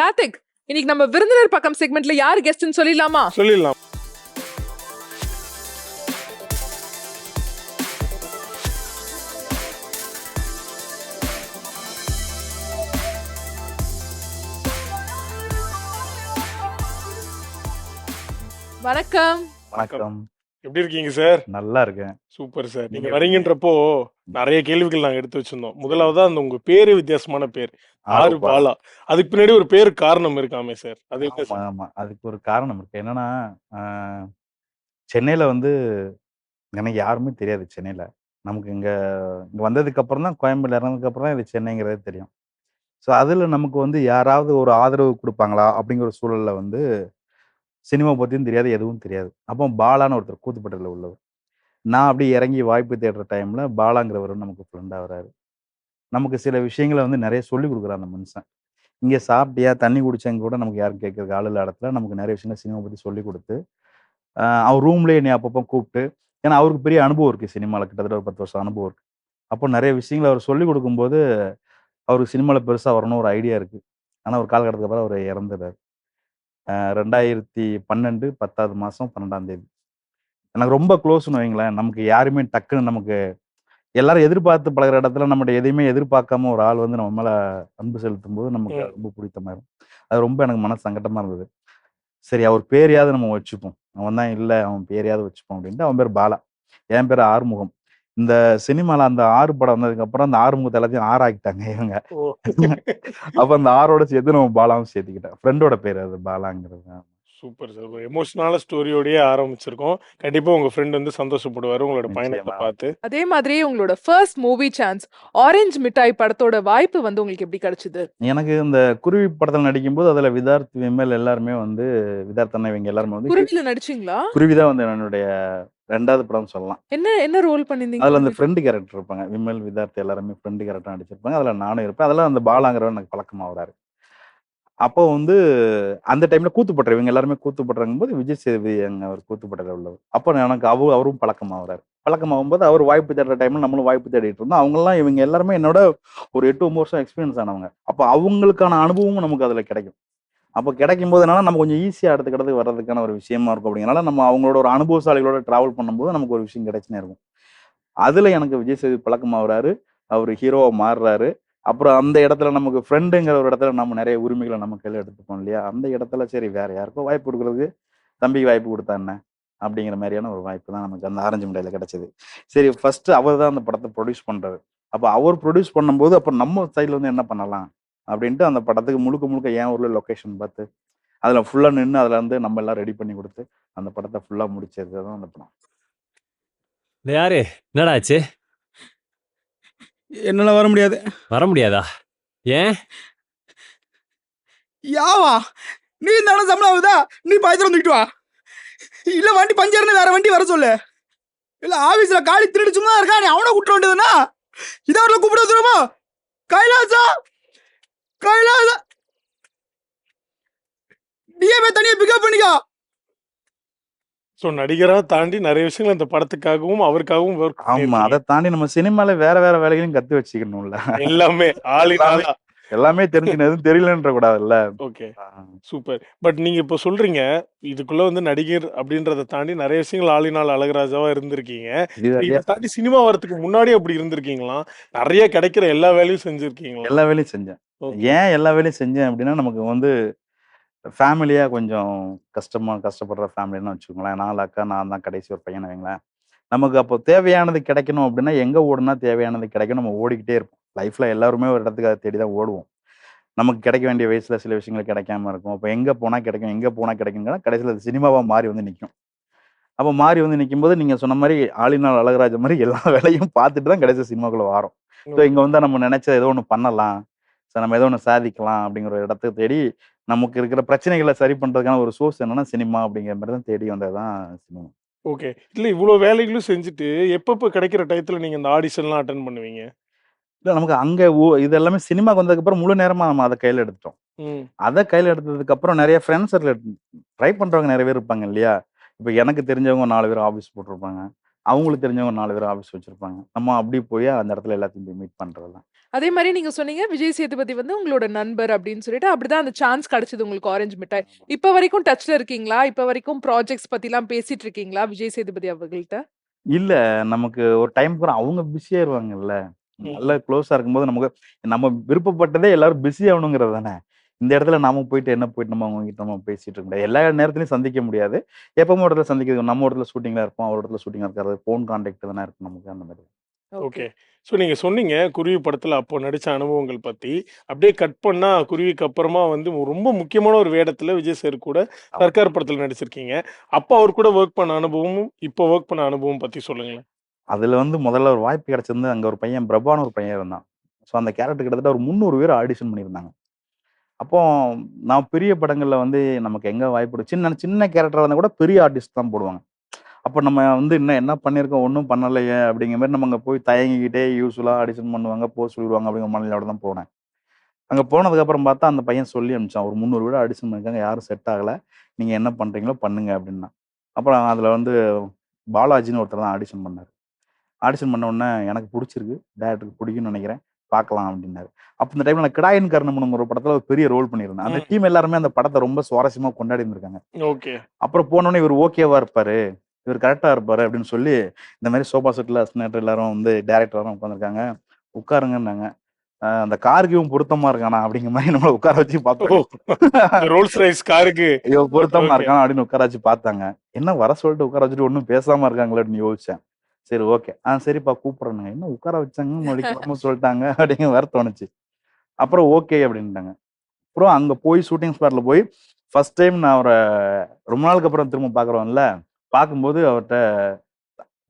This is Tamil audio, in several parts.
கார்த்திக் இன்னைக்கு நம்ம விருந்தினர் பக்கம் செக்மெண்ட்ல யார் கெஸ்ட்னு சொல்லிடலாமா? சொல்லிடலாம். வணக்கம். வணக்கம். எப்படி இருக்கீங்க சார்? நல்லா இருக்கேன். Super sir. நீங்க வரீங்கன்றப்போ நிறைய கேள்விகள் நாங்க எடுத்து வச்சிருந்தோம். முதலாவதா அந்த உங்க பேரு வித்தியாசமான பேர். ஆறு. பாலா. அதுக்கு பின்னாடி ஒரு பேரு காரணம் இருக்காமே சார். அது ஆமா அதுக்கு ஒரு காரணம் இருக்கு. என்னன்னா சென்னையில வந்து எனக்கு யாருமே தெரியாது சென்னையில. நமக்கு இங்க இங்க வந்ததுக்கு அப்புறம் தான் கோயம்பேடு இறந்ததுக்கு அப்புறம் தான் இது சென்னைங்கிறதே தெரியும். ஸோ அதுல நமக்கு வந்து யாராவது ஒரு ஆதரவு கொடுப்பாங்களா அப்படிங்கிற சூழல்ல வந்து சினிமா பற்றியும் தெரியாது எதுவும் தெரியாது. அப்போ பாலான்னு ஒருத்தர் கூத்துப்பட்டில் உள்ளவர். நான் அப்படி இறங்கி வாய்ப்பு தேடுற டைமில் பாலாங்கிறவரும் நமக்கு ஃப்ரெண்டாக வராரு நமக்கு சில விஷயங்களை வந்து நிறைய சொல்லி கொடுக்குற அந்த மனுஷன். இங்கே சாப்பிட்டியா? தண்ணி குடிச்சங்க கூட நமக்கு யாரும் கேட்கறதுக்கு ஆள் இல்லாத இடத்துல நமக்கு நிறைய விஷயங்கள் சினிமா பற்றி சொல்லி கொடுத்து அவர் ரூம்லேயே என்னை அப்பப்போ கூப்பிட்டு ஏன்னா அவருக்கு பெரிய அனுபவம் இருக்குது சினிமாவில் கிட்டத்தட்ட ஒரு பத்து வருஷம் அனுபவம் இருக்குது அப்போ நிறைய விஷயங்களை அவர் சொல்லி கொடுக்கும்போது அவருக்கு சினிமாவில் பெருசாக வரணும் ஒரு ஐடியா இருக்குது ஆனால் ஒரு காலகட்டத்துக்கு அப்புறம் அவர் இறந்துடுறாரு ரெண்டாயிரத்தி பன்னெண்டு பத்தாவது மாதம் பன்னெண்டாம் தேதி. எனக்கு ரொம்ப க்ளோஸ்னு வைங்களேன். நமக்கு யாருமே டக்குன்னு நமக்கு எல்லாரும் எதிர்பார்த்து பழகுற இடத்துல நம்மகிட்ட எதையுமே எதிர்பார்க்காம ஒரு ஆள் வந்து நம்ம மேல அன்பு செலுத்தும் போது நமக்கு ரொம்ப பிடித்த மாதிரி இருக்கும். அது ரொம்ப எனக்கு மன சங்கடமா இருந்தது. சரி அவர் பேரையாவது நம்ம வச்சுப்போம். அவன் தான் இல்லை அவன் பேரையாவது வச்சுப்போம் அப்படின்ட்டு அவன் பேர் பாலா. என் பேர் ஆறுமுகம். இந்த சினிமால அந்த ஆறு படம் வந்ததுக்கு அப்புறம் அந்த ஆறுமுகத்தை எல்லாத்தையும் ஆறாக்கிட்டாங்க இவங்க. அப்ப அந்த ஆறோட சேர்த்து நம்ம பாலாவும் சேர்த்துக்கிட்டேன் ஃப்ரெண்டோட பேர் அது பாலாங்கிறது. Super sir. ஒரு எமோஷனான ஸ்டோரியோடயே ஆரம்பிச்சிருக்கோம். கண்டிப்பா உங்க ஃப்ரெண்ட் வந்து சந்தோஷப்படுவாரு உங்களோட பயணத்தை. பார்த்து. அதே மாதிரி உங்களோட ஃபர்ஸ்ட் மூவி சான்ஸ் ஆரஞ்சு மிட்டாய் படத்தோட வாய்ப்பு வந்து உங்களுக்கு எப்படி கிடைச்சது? எனக்கு இந்த குருவி படத்துல நடிக்கும்போது அதுல விதார்த் விமல் எல்லாருமே வந்து விதார்த் அண்ணா இவங்க எல்லாருமே வந்து குருவில நடிச்சீங்களா? குருவி தான் வந்து என்னுடைய ரெண்டாவது படம் சொல்லலாம். என்ன என்ன ரோல் பண்ணிருந்தீங்க அதுல அந்த ஃப்ரெண்டு கேரக்டர் இருப்பாங்க. விமல் விதார்த் எல்லாருமே ஃப்ரெண்டு கேரக்டர் நடிச்சிருப்பாங்க. அதுல நானும் இருப்பேன். அதெல்லாம் அந்த பாலாங்கிறவன் எனக்கு பழக்கமா வராரு அப்போ வந்து அந்த டைம்ல கூத்துப்பட்டுற இவங்க எல்லாருமே கூத்துப்பட்டுறங்கும் போது விஜய் சேதுபதி அங்க அவர் கூத்துப்பட்டுற உள்ளவர். அப்போ எனக்கு அவ அவரும் பழக்கமா வராரு பழக்கமாகும் போது அவர் வாய்ப்பு தேடுற டைம்ல நம்மளும் வாய்ப்பு தேடிட்டு இருந்தோம். அவங்கெல்லாம் இவங்க எல்லாருமே என்னோட ஒரு எட்டு ஒன்பது வருஷம் எக்ஸ்பீரியன்ஸ் ஆனவங்க. அப்போ அவங்களுக்கான அனுபவமும் நமக்கு அதுல கிடைக்கும். அப்போ கிடைக்கும் போது என்னன்னா நம்ம கொஞ்சம் ஈஸியாக அடுத்த கடத்துக்கு வர்றதுக்கான ஒரு விஷயமா இருக்கும். அப்படிங்கிறனால நம்ம அவங்களோட ஒரு அனுபவசாலிகளோட ட்ராவல் பண்ணும்போது நமக்கு ஒரு விஷயம் கிடைச்சுனே இருக்கும். அதில் எனக்கு விஜய் சேது பழக்கமாகறாரு அவர் ஹீரோவாக மாறுறாரு. அப்புறம் அந்த இடத்துல நமக்கு ஃப்ரெண்டுங்கிற ஒரு இடத்துல நம்ம நிறைய உரிமைகளை நம்ம கையில் எடுத்துப்போம் இல்லையா? அந்த இடத்துல சரி வேற யாருக்கோ வாய்ப்பு கொடுக்குறதுக்கு தம்பிக்கு வாய்ப்பு கொடுத்தா என்ன? அப்படிங்கிற மாதிரியான ஒரு வாய்ப்பு தான் நமக்கு அந்த ஆரஞ்சு முடையில கிடைச்சது. சரி ஃபர்ஸ்ட் அவர் தான் அந்த படத்தை ப்ரொடியூஸ் பண்ணுறாரு அப்போ அவர் ப்ரொடியூஸ் பண்ணும்போது அப்போ நம்ம சைடில் வந்து என்ன பண்ணலாம்? அப்படின்ட்டு அந்த படத்துக்கு முழுக்க முழுக்க ஏன் ஊர்ல லொக்கேஷன் பார்த்து அதில் ஃபுல்லாக நின்று அதில் வந்து நம்ம எல்லாம் ரெடி பண்ணி கொடுத்து அந்த படத்தை ஃபுல்லாக முடிச்சது தான் அந்த படம். யாரு? என்னடா ஆச்சு? என்னால வர முடியாது. வர முடியாதா? ஏன்? யாவா? நீ தானே சம்பளம் ஆகுதா நீ பயத்துல வந்துக்கிட்டு வா. இல்ல வண்டி பஞ்சர்னு வேற வண்டி வர சொல்லு. இல்ல ஆபீஸ்ல காலி திருடி சும்மா இருக்கா? நீ அவனை கூட்ட வேண்டியதுனா இதை அவர்ல கூப்பிட வந்துருமா கைலாசா! கைலாசா போய் தனியா பிக்கப் பண்ணிக்கோ. ஸோ நடிகரா தாண்டி நிறைய விஷயங்கள் அந்த படத்துக்காகவும் அவருக்காகவும் ஆமா. அதை தாண்டி நம்ம சினிமால வேற வேற வேலைகளையும் கத்து வச்சுக்கணும்ல. எல்லாமே ஆளினாலா. எல்லாமே தெரிஞ்சுக்கணும் எதுவும் தெரியலன்ற கூடாதுல்ல? ஓகே. சூப்பர். பட் நீங்க இப்போ சொல்றீங்க இதுக்குள்ள வந்து நடிகர் அப்படின்றத தாண்டி நிறைய விஷயங்கள் ஆளினால் அழகராஜாவா இருந்திருக்கீங்க. இது தாண்டி சினிமா வரதுக்கு முன்னாடி அப்படி இருந்திருக்கீங்களா? நிறைய கிடைக்கிற எல்லா வேலையும் செஞ்சிருக்கீங்களா? எல்லா வேலையும் செஞ்சேன். ஏன் எல்லா வேலையும் செஞ்சேன் அப்படின்னா நமக்கு வந்து ஃபேமிலியா கொஞ்சம் கஷ்டமா கஷ்டப்படுற ஃபேமிலின்னு வச்சுக்கோங்களேன். நாலு அக்கா நான் தான் கடைசி ஒரு பையனை வைங்களேன். நமக்கு அப்போ தேவையானது கிடைக்கணும் அப்படின்னா எங்க ஓடுனா தேவையானது கிடைக்கும். நம்ம ஓடிக்கிட்டே இருப்போம். லைஃப்ல எல்லாருமே ஒரு இடத்துக்கு அதை தேடி தான் ஓடுவோம். நமக்கு கிடைக்க வேண்டிய வயசுல சில விஷயங்கள் கிடைக்காம இருக்கும். அப்போ எங்க போனா கிடைக்கும் எங்க போனா கிடைக்குங்கன்னா கடைசியில் அது சினிமாவா மாறி வந்து நிற்கும் அப்போ மாறி வந்து நிற்கும் போது நீங்க சொன்ன மாதிரி ஆளினால் அழகராஜ மாதிரி எல்லா வேலையும் பார்த்துட்டு தான் கடைசி சினிமாக்குள்ள வரோம். ஸோ இங்க வந்து நம்ம நினைச்ச ஏதோ ஒன்று பண்ணலாம். ஸோ நம்ம ஏதோ ஒன்று சாதிக்கலாம் அப்படிங்கிற ஒரு இடத்தை தேடி நமக்கு இருக்கிற பிரச்சனைகளை சரி பண்றதுக்கான ஒரு சோர்ஸ் என்னன்னா சினிமா அப்படிங்கிற மாதிரி தான் தேடி வந்தது தான் சினிமா. ஓகே. இல்ல இவ்வளவு வேலைகளும் செஞ்சுட்டு எப்பப்ப கிடைக்கிற டயத்துல நீங்க இந்த ஆடிஷன்லாம் அட்டன் பண்ணுவீங்க? இல்லை நமக்கு அங்கே இது எல்லாமே சினிமாக்கு வந்ததுக்கப்புறம் முழு நேரமா நம்ம அதை கையில் எடுத்துட்டோம். அதை கையில் எடுத்ததுக்கு அப்புறம் நிறைய ஃப்ரெண்ட்ஸ் ட்ரை பண்றவங்க நிறைய பேர் இருப்பாங்க இல்லையா? இப்போ எனக்கு தெரிஞ்சவங்க நாலு பேர் ஆஃபீஸ் போட்டிருப்பாங்க. அவங்களுக்கு தெரிஞ்சவங்க நாலு பேர் ஆஃபீஸ் வச்சிருப்பாங்க. நம்ம அப்படி போய் அந்த இடத்துல எல்லாத்தையும் போய் மீட் பண்றது தான் அதே மாரி நீங்க சொன்னீங்க விஜய் சேதுபதி வந்து உங்களோட நண்பர் அப்படின்னு சொல்லிட்டு அப்படிதான் அந்த சான்ஸ் கிடைச்சது உங்களுக்கு ஆரஞ்சு மிட்டாய். இப்ப வரைக்கும் டச்ல இருக்கீங்களா? இப்ப வரைக்கும் ப்ராஜெக்ட்ஸ் பத்தி எல்லாம் பேசிட்டு இருக்கீங்களா விஜய் சேதுபதி அவர்கள்ட்ட? இல்ல நமக்கு ஒரு டைம் கூட அவங்க பிஸி ஆயிருவாங்கல்ல ம். நல்லா க்ளோஸா இருக்கும்போது நமக்கு நம்ம விருப்பப்பட்டதே எல்லாரும் பிஸி ஆகணுங்கிறது தானே? இந்த இடத்துல நாம போயிட்டு என்ன போயிட்டு நம்ம அவங்க கிட்ட நம்ம பேசிட்டு இருக்க முடியாது. எல்லா நேரத்துலயும் சந்திக்க முடியாது. எப்பவும் இடத்துல சந்திக்கிறது நம்ம இடத்துல ஷூட்டிங்ல இருப்போம் ஒரு இடத்துல ஷூட்டிங்ல இருக்காது ஃபோன் கான்டாக்ட் தானே இருக்கும் நமக்கு அந்த மாதிரி. ஓகே. ஸோ நீங்க சொன்னீங்க குருவி படத்துல அப்போ நடிச்ச அனுபவங்கள் பத்தி. அப்படியே கட் பண்ணா குருவிக்கு அப்புறமா வந்து ரொம்ப முக்கியமான ஒரு வேடத்துல விஜய் சார் கூட சர்க்கார் படத்துல நடிச்சிருக்கீங்க. அப்போ அவர் கூட ஒர்க் பண்ண அனுபவமும் இப்போ ஒர்க் பண்ண அனுபவம் பத்தி சொல்லுங்களேன். அதில் வந்து முதல்ல ஒரு வாய்ப்பு கிடச்சிருந்து அங்கே ஒரு பையன் பிரபான்னு ஒரு பையன் இருந்தான். ஸோ அந்த கேரக்டர் கிட்டத்தட்ட ஒரு முந்நூறு பேர் ஆடிஷன் பண்ணியிருந்தாங்க. அப்போ நான் பெரிய படங்களில் வந்து நமக்கு எங்கே வாய்ப்பு சின்ன சின்ன கேரக்டராக இருந்தால் கூட பெரிய ஆர்டிஸ்ட் தான் போடுவாங்க. அப்போ நம்ம வந்து இன்னும் என்ன பண்ணியிருக்கோம் ஒன்றும் பண்ணலையே அப்படிங்கிற மாதிரி நம்ம அங்கே போய் தயங்கிக்கிட்டே யூஸ்ஃபுல்லாக ஆடிஷன் பண்ணுவாங்க போஸ்ட் சொல்லிடுவாங்க அப்படிங்கிற மனநிலையோட தான் போனேன். அங்கே போனதுக்கப்புறம் பார்த்தா அந்த பையன் சொல்லி அனுப்பிச்சான் ஒரு முந்நூறு வீடு ஆடிஷன் பண்ணிருக்காங்க யாரும் செட் ஆகலை நீங்கள் என்ன பண்ணுறீங்களோ பண்ணுங்க அப்படின்னா. அப்புறம் அதில் வந்து பாலாஜின்னு ஒருத்தர் தான் ஆடிஷன் பண்ணார். ஆடிஷன் பண்ண உடனே எனக்கு பிடிச்சிருக்கு. டேரக்டருக்கு பிடிக்கும்னு நினைக்கிறேன். பார்க்கலாம் அப்படின்னாரு. அப்போ இந்த டைம்ல நான் கிடாயின் கர்ணமனம் ஒரு படத்துல ஒரு பெரிய ரோல் பண்ணியிருந்தேன். அந்த. டீம் எல்லாருமே அந்த படத்தை ரொம்ப சுவாரஸ்யமா கொண்டாடி இருந்திருக்காங்க ஓகே. அப்புறம் போனோடனே இவர் ஓகேவா இருப்பாரு. இவர் கரெக்டா இருப்பாரு அப்படின்னு சொல்லி இந்த மாதிரி சோபா செட்ல அசினேட்டர் எல்லாரும் வந்து டேரக்டரும் உட்காந்துருக்காங்க உட்காருங்கன்னாங்க. அந்த காருக்கு இவன் பொருத்தமா இருக்கானா அப்படிங்கிற மாதிரி நம்மள உட்கார வச்சு பார்த்தோம் ரோல்ஸ் ரைஸ் காருக்கு. இவன் பொருத்தமா. இருக்கானா அப்படின்னு உட்கார வச்சு பார்த்தாங்க. என்ன வர சொல்லிட்டு உட்கார வச்சுட்டு ஒன்றும் பேசாம இருக்காங்களே அப்படின்னு யோசிச்சேன். சரி ஓகே. ஆ சரிப்பா கூப்பிடுறேங்க என்ன உட்கார வச்சாங்க? மறுபடியும் சொல்லிட்டாங்க. அப்படிங்கிற வேற தோணுச்சு. அப்புறம் ஓகே அப்படின்ட்டாங்க. அப்புறம் அங்க போய் ஷூட்டிங் ஸ்பாட்ல போய் ஃபர்ஸ்ட் டைம் நான் அவரை ரொம்ப நாளுக்கு அப்புறம் திரும்ப பாக்குறோம்ல பார்க்கும்போது அவர்கிட்ட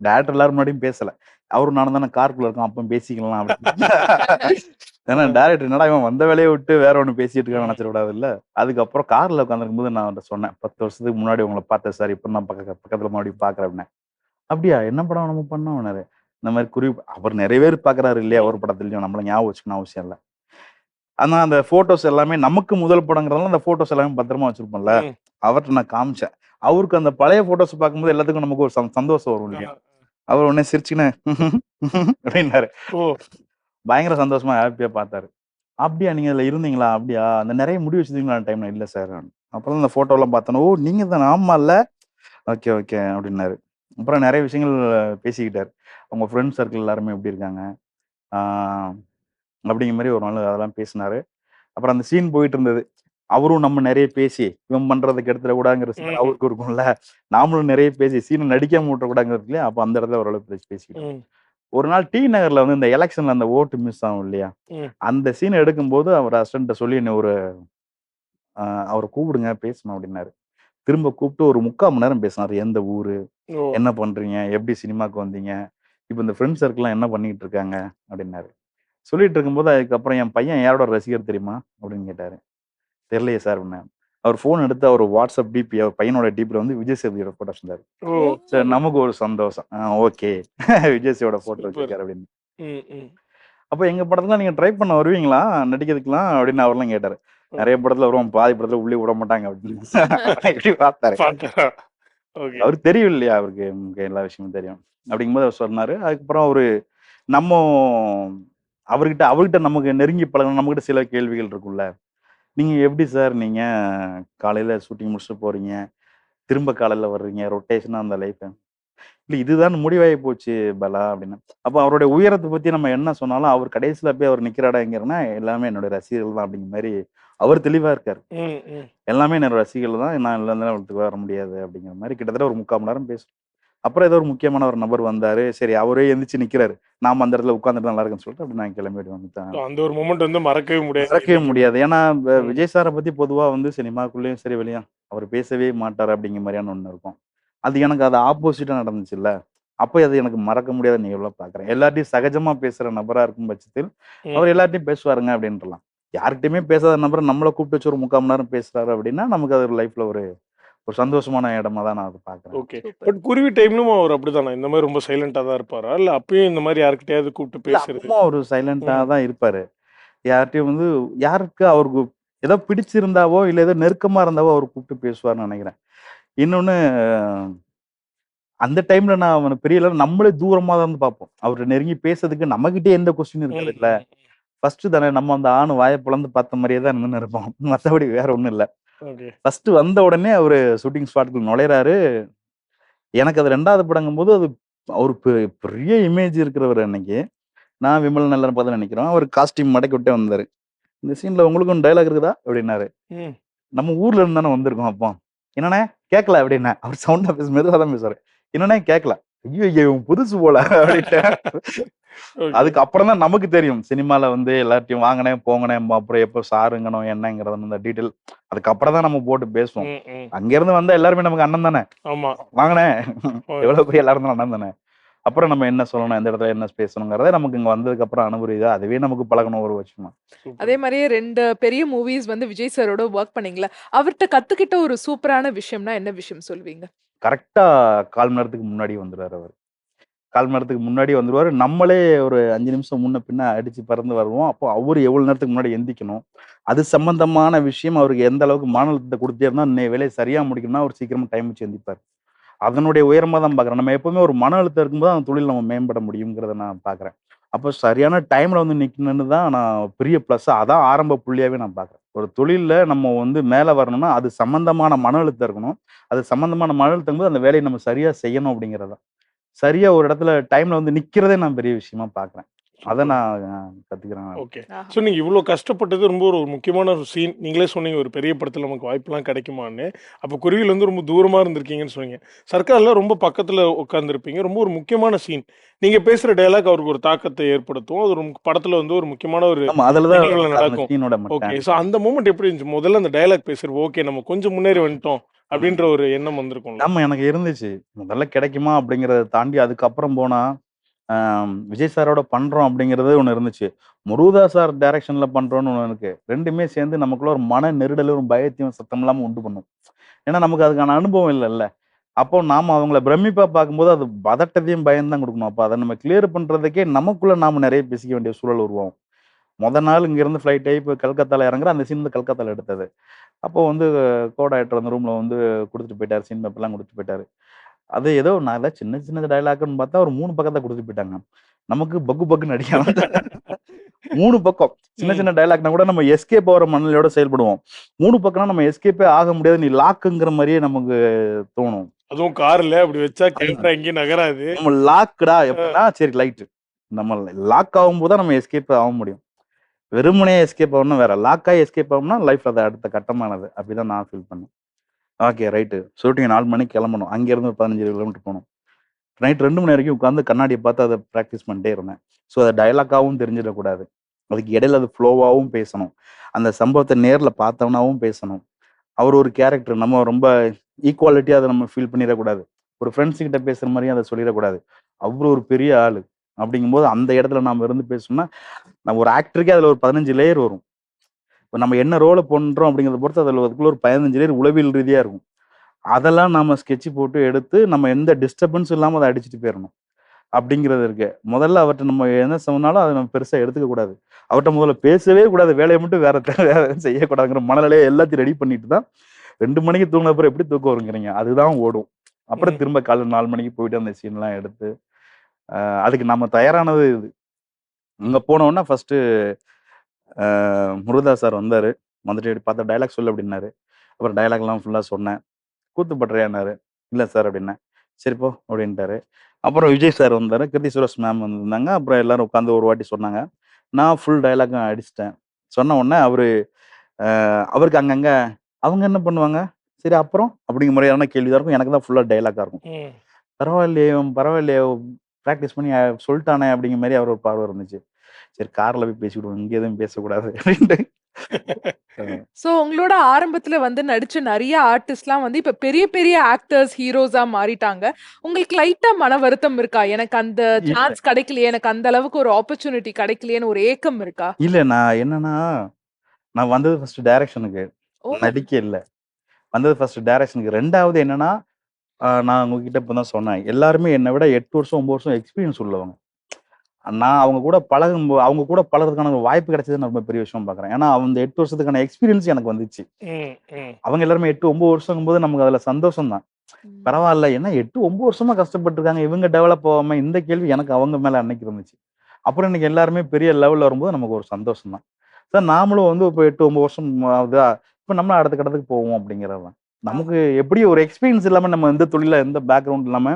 டேரக்டர் எல்லாரும் முன்னாடியும் பேசல. அவரும் நானும் தானே காருக்குள்ள இருக்கோம் அப்போ பேசிக்கலாம் அப்படின்னு ஏன்னா டேரக்டர் என்னடா இவன் வந்த வேலையை விட்டு வேற ஒன்று பேசிட்டு இருக்கான்னு நினைச்சிடக்கூடாது இல்ல அதுக்கப்புறம் கார்ல உட்காந்துருக்கும் போது நான் அவர்கிட்ட சொன்னேன் பத்து வருஷத்துக்கு முன்னாடி உங்களை பார்த்தேன் சார் இப்போ நான் பக்க பக்கத்துல மறுபடியும் அப்படின்னேன். அப்படியா? என்ன படம் நம்ம பண்ணோம்னாரு இந்த மாதிரி குறி அவர் நிறைய பேர் பாக்குறாரு இல்லையா? ஒரு படத்துலயும். நம்மள ஞாபகம் வச்சுக்கணும் அவசியம் இல்லை. ஆனா அந்த போட்டோஸ் எல்லாமே நமக்கு முதல் படங்கிறதால அந்த போட்டோஸ் எல்லாமே பத்திரமா வச்சிருப்போம்ல. அவர்கிட்ட நான் காமிச்சேன். அவருக்கு அந்த பழைய போட்டோஸ் பார்க்கும்போது எல்லாத்துக்கும் நமக்கு ஒரு சந்~ சந்தோஷம் வரும் இல்லையா? அவர் உடனே சிரிச்சுன்னு அப்படின்னாரு. ஓ. பயங்கர சந்தோஷமா ஹாப்பியா பார்த்தாரு. அப்படியா? நீங்க அதுல இருந்தீங்களா? அப்படியா? அந்த நிறைய முடி வச்சிருந்தீங்களா அந்த டைம்ல இல்ல சார் அப்புறம் அந்த போட்டோ எல்லாம் பார்த்தோன்னா ஓ நீங்க தான்? ஆமா இல்ல ஓகே ஓகே அப்படின்னாரு. அப்புறம் நிறைய விஷயங்கள் பேசிக்கிட்டாரு. அவங்க ஃப்ரெண்ட் சர்க்கிள் எல்லாருமே எப்படி இருக்காங்க? அப்படிங்கிற மாதிரி ஒரு நாள் அதெல்லாம் பேசினாரு. அப்புறம் அந்த சீன் போயிட்டு இருந்தது. அவரும் நம்ம நிறைய பேசி இவன் பண்றதுக்கு எடுத்துட கூடாங்கிற ம். அவருக்கு இருக்கும்ல. நாமளும் நிறைய பேசி சீனை நடிக்காம விட்டுற கூடாங்கிறது இல்லையா? அப்ப அந்த இடத்துல ஓரளவுக்கு பேசி பேசிக்கிட்டோம். ஒரு நாள் டி நகர்ல வந்து இந்த எலெக்ஷன்ல அந்த ஓட்டு மிஸ் ஆகும் இல்லையா. அந்த சீன் எடுக்கும்போது அவர் அசிஸ்டன்ட்ட சொல்லி என்னை ஒரு அவரை கூப்பிடுங்க பேசணும் அப்படின்னாரு. திரும்ப கூப்பிட்டு ஒரு முக்கால் மணி நேரம் பேசினாரு. எந்த ஊரு? என்ன பண்றீங்க? எப்படி சினிமாக்கு வந்தீங்க? இப்போ இந்த ஃப்ரெண்ட் சர்க்கிள்லாம் என்ன பண்ணிட்டு இருக்காங்க? அப்படின்னாரு. சொல்லிட்டு இருக்கும்போது அதுக்கப்புறம் என் பையன் யாரோட ரசிகர் தெரியுமா? அப்படின்னு கேட்டாரு. தெரியலையே சார் அப்படின்னேன் அவர் ஃபோன் எடுத்து அவர் வாட்ஸ்அப் டிபி அவர் பையனோட டிபியில் வந்து விஜய் சேதுபதியோட போட்டோ இருந்தாரு சரி நமக்கு ஒரு சந்தோஷம். ஓகே. விஜய் சேவோட போட்டோ. வச்சிருக்காரு அப்படின்னு. அப்போ எங்க படத்துல நீங்க ட்ரை பண்ண வருவீங்களா? நடிக்கிறதுக்குலாம்? அப்படின்னு அவர்லாம் கேட்டாரு. நிறைய படத்துல வருவோம் பாதி படத்துல உள்ளே விட மாட்டாங்க அப்படின்னு. பார்த்தாரு? அவருக்கு தெரியும் இல்லையா அவருக்கு? எல்லா விஷயமும் தெரியும். அப்படிங்கும்போது அவர் சொன்னாரு. அதுக்கப்புறம் அவரு நம்ம அவர்கிட்ட அவர்கிட்ட நமக்கு நெருங்கி பழகணும் நம்மகிட்ட சில கேள்விகள் இருக்கும்ல. நீங்க எப்படி சார் நீங்க காலையில ஷூட்டிங் முடிச்சுட்டு போறீங்க? திரும்ப காலையில வர்றீங்க? ரொட்டேஷனா அந்த லைஃப் இல்ல இதுதான் முடிவாகி போச்சு பலா அப்படின்னு. அப்ப அவருடைய உயரத்தை பத்தி நம்ம என்ன சொன்னாலும் அவர் கடைசியில போய் அவர் நிக்கிற இடம் எங்கன்னா எல்லாமே என்னுடைய ரசிகர்கள் தான் அப்படிங்கிற மாதிரி அவர் தெளிவா இருக்காரு. எல்லாமே என்னோட ரசிகர்கள் தான். நான் இல்லை இடத்துக்கு வர முடியாது அப்படிங்கிற மாதிரி கிட்டத்தட்ட ஒரு முக்கால் மணி நேரம் பேசும் அப்புறம் ஏதோ ஒரு முக்கியமான ஒரு நபர் வந்தாரு. சரி அவரே எந்திரிச்சு நிக்கிறாரு. நாம அந்த இடத்துல உட்காந்துட்டு நல்லா இருக்குன்னு சொல்லிட்டு அப்படி நான் கிளம்பிட்டு வந்துட்டேன். அந்த ஒரு மூமெண்ட் வந்து மறக்கவே முடியாது. மறக்கவே முடியாது. ஏன்னா. விஜய் சாரை பத்தி பொதுவா வந்து சினிமாக்குள்ளேயும் சரி வெளியும் அவர் பேசவே மாட்டார் அப்படிங்கிற மாதிரியான ஒண்ணு இருக்கும். அது எனக்கு அது ஆப்போசிட்டா நடந்துச்சுல்ல. அப்போ அது எனக்கு மறக்க முடியாத நிகழ்வுல பாக்குறேன் எல்லார்ட்டையும் சகஜமா பேசுற நபரா இருக்கும் பட்சத்தில். அவர் எல்லார்ட்டையும் பேசுவாருங்க அப்படின்றலாம் யார்கிட்டயுமே பேசாத நபர் நம்மளை கூப்பிட்டு வச்சு ஒரு முக்கால் மணி நேரம் பேசுறாரு அப்படின்னா நமக்கு அது லைஃப்ல ஒரு ஒரு சந்தோஷமான இடமா தான் நான் அதை பாக்குறேன் ஓகே. பட் குருவி டைம்லும் அவர் அப்படிதானா? இந்த மாதிரி ரொம்ப சைலண்டா தான் இருப்பாரா? இல்ல அப்பயும் இந்த மாதிரி யாருக்கிட்டயாவது கூப்பிட்டு பேசுறது? அவர் சைலண்டா தான் இருப்பாரு. யார்கிட்டயும் வந்து யாருக்கு அவருக்கு ஏதோ பிடிச்சிருந்தாவோ இல்ல ஏதோ நெருக்கமா இருந்தாவோ அவர் கூப்பிட்டு பேசுவார்னு நினைக்கிறேன். இன்னொன்னு அந்த டைம்ல நான் அவனை பெரிய நம்மளே தூரமா தான் இருந்து பார்ப்போம். அவர்கிட்ட நெருங்கி பேசுறதுக்கு நம்மகிட்டே எந்த கொஸ்டின் இருக்கிறது இல்ல. ஃபர்ஸ்ட் தானே நம்ம அந்த ஆண் வாயை பிளந்து பார்த்த மாதிரியே தான் நின்று இருப்போம் மற்றபடி வேற ஒண்ணும் இல்ல. ஃபர்ஸ்ட் வந்த உடனே அவரு ஷூட்டிங் ஸ்பாட்டுக்குள்ள நுழையிறாரு. எனக்கு அது ரெண்டாவது படங்கும் போது அது அவர் பெ- பெரிய இமேஜ் இருக்கிறவர் அன்னைக்கு. நான் விமல் நல்ல பார்த்து நினைக்கிறோம். அவர் காஸ்டியூம் மடக்கி விட்டே வந்தாரு. இந்த சீன்ல உங்களுக்கும் டைலாக் இருக்குதா? அப்படின்னாரு. நம்ம ஊர்ல இருந்து தானே வந்திருக்கோம் அப்போ. என்னண்ணே? கேட்கல அப்படின்னா அவர் சவுண்டா பேச மெதுவாக தான் பேசுவாரு. என்னண்ணே? கேட்கல ஐயோ ஐயோ இவன் புதுசு போல அப்படின்ட்டு. Okay. அதுக்கு அப்புறம் தான் நமக்கு தெரியும். சினிமால வந்து எல்லாத்தையும் வாங்கினேன் போங்கினேன் அப்புறம் எப்போ சாருங்கணும் என்னங்கிறத அந்த டீட்டெயில் அதுக்கப்புறம் தான் நம்ம போட்டு பேசுவோம். அங்க இருந்து வந்தா எல்லாருமே நமக்கு அண்ணன் தானே? ஆமா. வாங்கினேன் எவ்வளவு பெரிய எல்லாரும் அண்ணன் தானே? அப்புறம் நம்ம என்ன சொல்லணும் எந்த இடத்துல என்ன பேசணுங்கிறத நமக்கு இங்க வந்ததுக்கு அப்புறம் அனுபவிதா அதுவே நமக்கு பழகணும் ஒரு விஷயமா super. அதே மாதிரியே ரெண்டு பெரிய மூவிஸ் வந்து விஜய் சாரோட ஒர்க் பண்ணீங்களா அவர்கிட்ட கத்துக்கிட்ட ஒரு சூப்பரான விஷயம்னா என்ன விஷயம் சொல்வீங்க? கரெக்டாக கால் மணி நேரத்துக்கு முன்னாடி வந்துடுவார் அவர். கால் மணி நேரத்துக்கு முன்னாடி வந்துடுவார் நம்மளே ஒரு அஞ்சு நிமிஷம் முன்ன பின்ன அடித்து பறந்து வருவோம். அப்போ அவர் எவ்வளோ நேரத்துக்கு முன்னாடி எந்திக்கணும்? அது சம்பந்தமான விஷயம் அவருக்கு எந்த அளவுக்கு மன அழுத்தத்தை கொடுத்தே இருந்தால் இன்னைய வேலையை சரியாக முடிக்கணும்னா அவர் சீக்கிரமாக டைம் வச்சு எந்திப்பார். அதனுடைய உயரமாக தான் பார்க்குறேன். நம்ம எப்போவுமே ஒரு மன அழுத்தம் இருக்கும்போது அந்த தொழில் நம்ம மேம்பட முடியுங்கிறத நான் பார்க்குறேன். அப்போ சரியான டைமில் வந்து நிக்கணும்னு தான் நான் பெரிய ப்ளஸ்ஸாக அதான் ஆரம்ப புள்ளியாகவே நான் பார்க்குறேன் ஒரு தொழிலில் நம்ம வந்து மேலே வரணும்னா அது சம்மந்தமான மன அழுத்தம் இருக்கணும். அது சம்மந்தமான மன அழுத்தம் போது அந்த வேலையை நம்ம சரியாக செய்யணும் அப்படிங்கிறதான் சரியாக ஒரு இடத்துல டைமில் வந்து நிற்கிறதே நான் பெரிய விஷயமா பார்க்குறேன் அதை நான் கத்துக்கிறேன் ஓகே. ஸோ நீங்கள் இவ்வளோ கஷ்டப்பட்டது ரொம்ப ஒரு முக்கியமான ஒரு சீன் நீங்களே சொன்னீங்க ஒரு பெரிய படத்தில் நமக்கு வாய்ப்பெல்லாம் கிடைக்குமான்னு. அப்போ குருவியில் வந்து ரொம்ப தூரமாக இருந்திருக்கீங்கன்னு சொன்னீங்க. சர்க்காரில் ரொம்ப பக்கத்தில் உட்காந்துருப்பீங்க ரொம்ப ஒரு முக்கியமான சீன் நீங்கள் பேசுகிற டயலாக் அவருக்கு ஒரு தாக்கத்தை ஏற்படுத்தும். அது ஒரு படத்தில் வந்து ஒரு முக்கியமான ஒரு நிகழ்வுகள் அந்த நடக்கும். சீனோட ஓகே. ஸோ அந்த மூமெண்ட் எப்படி இருந்துச்சு? முதல்ல அந்த டயலாக் பேசுறது ஓகே நம்ம கொஞ்சம் முன்னேறி வந்துட்டோம். அப்படின்ற ஒரு எண்ணம் வந்திருக்கும் ஆமா எனக்கு இருந்துச்சு. முதல்ல கிடைக்குமா அப்படிங்கறத தாண்டி அதுக்கப்புறம் போனா விஜய் சாரோட பண்றோம் அப்படிங்கிறது ஒண்ணு இருந்துச்சு. முருகதா சார் டைரக்ஷன்ல பண்றோம்னு ஒண்ணு இருக்கு. ரெண்டுமே சேர்ந்து நமக்குள்ள ஒரு மன நெருடலும் ஒரு பயத்தையும் சத்தம் இல்லாம உண்டு பண்ணும். ஏன்னா நமக்கு அதுக்கான அனுபவம் இல்லைல்ல. அப்போ நாம அவங்கள பிரமிப்பா பார்க்கும்போது அது பதட்டத்தையும் பயம் தான் கொடுக்கணும். அப்போ அதை நம்ம கிளியர் பண்றதுக்கே நமக்குள்ள நாம நிறைய பேசிக்க வேண்டிய சூழல் உருவாகும். முத நாள் இங்கேருந்து ஃப்ளைட் ஆகி இப்போ கல்கத்தால இறங்குற அந்த சீன் வந்து கல்கத்தால எடுத்தது. அப்போ வந்து கோடாய்டர் அந்த ரூம்ல வந்து கொடுத்துட்டு போயிட்டாரு. சீன் பேப்பர்லாம் கொடுத்துட்டு போயிட்டாரு. அது ஏதோ நான் ஏதாவது சின்ன சின்ன டைலாக்னு பார்த்தா ஒரு மூணு பக்கத்தை கொடுத்துட்டு போயிட்டாங்க. நமக்கு பக்கு பக்குன்னு அடிக்காம மூணு பக்கம். சின்ன சின்ன டைலாக்னா கூட நம்ம எஸ்கேப் ஆகிற மனநிலையோட செயல்படுவோம். மூணு பக்கம்னா நம்ம எஸ்கேப்பே ஆக முடியாது. நீ லாக்குங்கிற மாதிரியே நமக்கு தோணும். அதுவும் கார்ல அப்படி வச்சா கேமரா எங்கேயும் நகராது. நம்ம லாக்குடா எப்படின்னா சரி லைட்டு நம்ம லாக் ஆகும்போது தான் நம்ம எஸ்கேப் ஆக முடியும். வெறுமனே எஸ்கேப் ஆகணும் வேற. லாக்காக எஸ்கேப் ஆகணும்னா லைஃப் அது அடுத்த கட்டமானது. அப்படிதான் நான் ஃபீல் பண்ணேன். ஓகே ரைட்டு ஷூட்டிங் நாலு மணிக்கு கிளம்பணும். அங்கேருந்து ஒரு பதினஞ்சு கிலோமீட்டர் போகணும். நைட் ரெண்டு மணி வரைக்கும் உட்காந்து கண்ணாடியை பார்த்து அதை ப்ராக்டிஸ் பண்ணிட்டே இருந்தேன். ஸோ அதை டைலாக்காகவும் தெரிஞ்சிடக்கூடாது. அதுக்கு இடையில அது ஃப்ளோவாகவும் பேசணும். அந்த சம்பவத்தை நேரில் பார்த்தவனாவும் பேசணும். அவர் ஒரு கேரக்டர் நம்ம ரொம்ப ஈக்குவாலிட்டியாக அதை நம்ம ஃபீல் பண்ணிடக்கூடாது. ஒரு ஃப்ரெண்ட்ஸ் கிட்ட பேசுகிற மாதிரியும் அதை சொல்லிடக்கூடாது. அவர் ஒரு பெரிய ஆள். அப்படிங்கும்போது அந்த இடத்துல நாம் இருந்து பேசணும்னா நம்ம ஒரு ஆக்டருக்கே அதில் ஒரு பதினஞ்சு லேயர் வரும். இப்போ நம்ம என்ன ரோலை பண்ணுறோம் அப்படிங்கிறத பொறுத்து அதில் அதுக்குள்ள ஒரு பதினஞ்சு லேயர் உளவியல் ரீதியாக இருக்கும். அதெல்லாம் நாம ஸ்கெட்ச் போட்டு எடுத்து நம்ம எந்த டிஸ்டர்பன்ஸும் இல்லாமல் அதை அடிச்சுட்டு போயிடணும் அப்படிங்கிறது இருக்கு. முதல்ல அவர்கிட்ட நம்ம என்ன சொன்னாலும் அதை நம்ம பெருசாக எடுத்துக்க கூடாது. அவர்கிட்ட முதல்ல பேசவே கூடாது. வேலையை மட்டும் வேற வேற செய்யக்கூடாதுங்கிற மனநிலையை எல்லாத்தையும் ரெடி பண்ணிட்டு தான் ரெண்டு மணிக்கு தூங்கின அப்புறம் எப்படி தூக்கம் வருங்கிறீங்க? அதுதான் ஓடும். அப்புறம். திரும்ப காலைல நாலு மணிக்கு போயிட்டு அந்த சீன்லாம் எடுத்து அதுக்கு நம்ம தயாரானது இது. இங்க போன உடனே ஃபர்ஸ்ட் முருகதாஸ் சார் வந்தாரு. வந்துட்டு பார்த்தா டைலாக் சொல்லு அப்படின்னாரு. அப்புறம் டைலாக்லாம் ஃபுல்லாக சொன்னேன். கூத்து பட்டுறியான்னாரு இல்லை சார் அப்படின்னேன். சரி போ அப்படின்ட்டாரு. அப்புறம் விஜய் சார் வந்தாரு. கிருதி சுரேஷ் மேம் வந்திருந்தாங்க. அப்புறம் எல்லாரும் உட்காந்து ஒரு வாட்டி சொன்னாங்க. நான் ஃபுல் டைலாக்கும் அடிச்சிட்டேன். சொன்ன உடனே அவரு அவருக்கு அங்கங்க அவங்க என்ன பண்ணுவாங்க? சரி அப்புறம்? அப்படிங்கிற மாதிரியான கேள்வி தான் இருக்கும். எனக்கு தான் ஃபுல்லாக டைலாக்காக இருக்கும். பரவாயில்லையே பரவாயில்லையே ப்ராக்டிஸ் பண்ணி சொல்லிட்டானே அப்படிங்கிற மாதிரி அவர் ஒரு பார்வை இருந்துச்சு. சரி கார்ல போய் பேசிவிடுவோம் இங்கே எதுவும் பேசக்கூடாது அப்படின்ட்டு. சோ உங்களோட ஆரம்பத்துல வந்து நடிச்ச நிறைய ஆர்டிஸ்ட்லாம் வந்து இப்ப பெரிய பெரிய ஆக்டர்ஸ் ஹீரோஸா மாறிட்டாங்க. உங்களுக்கு லைட்டா மன வருத்தம் இருக்கா? எனக்கு அந்த. சான்ஸ் கிடைக்கலையே எனக்கு அந்த அளவுக்கு ஒரு ஆப்பர்ச்சுனிட்டி கிடைக்கலையேன்னு ஒரு ஏக்கம் இருக்கா? இல்ல நான் என்னன்னா நான் வந்தது ஃபர்ஸ்ட் டைரக்ஷனுக்கு நடிக்க இல்லை. வந்தது ஃபர்ஸ்ட் டைரக்ஷனுக்கு ரெண்டாவது என்னன்னா நான் உங்ககிட்ட இப்போ தான் சொன்னேன். எல்லாருமே என்னை விட எட்டு வருஷம் ஒன்பது வருஷம் எக்ஸ்பீரியன்ஸ் உள்ளவங்க. நான் அவங்க கூட பழகும் அவங்க கூட பழகிறதுக்கான ஒரு வாய்ப்பு கிடைச்சது நான் ரொம்ப பெரிய விஷயம் பார்க்குறேன் ஏன்னா அந்த எட்டு வருஷத்துக்கான எக்ஸ்பீரியன்ஸ் எனக்கு வந்துச்சு. ம், ம். அவங்க எல்லாருமே எட்டு ஒன்பது வருஷங்கும் போது நமக்கு அதில் சந்தோஷம் தான். பரவாயில்ல ஏன்னா எட்டு ஒன்பது வருஷமா கஷ்டப்பட்டிருக்காங்க. இவங்க டெவலப் ஆகாம இந்த கேள்வி எனக்கு அவங்க மேல அன்னைக்கு இருந்துச்சு. அப்புறம் இன்னைக்கு எல்லாருமே பெரிய லெவல்ல வரும்போது நமக்கு ஒரு சந்தோஷம் தான். சார் நாமளும் வந்து இப்போ எட்டு ஒன்பது வருஷம் ஆகுதா? இப்போ நம்ம அடுத்த கட்டத்துக்கு போவோம் அப்படிங்கிறது தான் நமக்கு எப்படி ஒரு எக்ஸ்பீரியன்ஸ் இல்லாம நம்ம எந்த தொழில எந்த பேக்ரவுண்ட் இல்லாம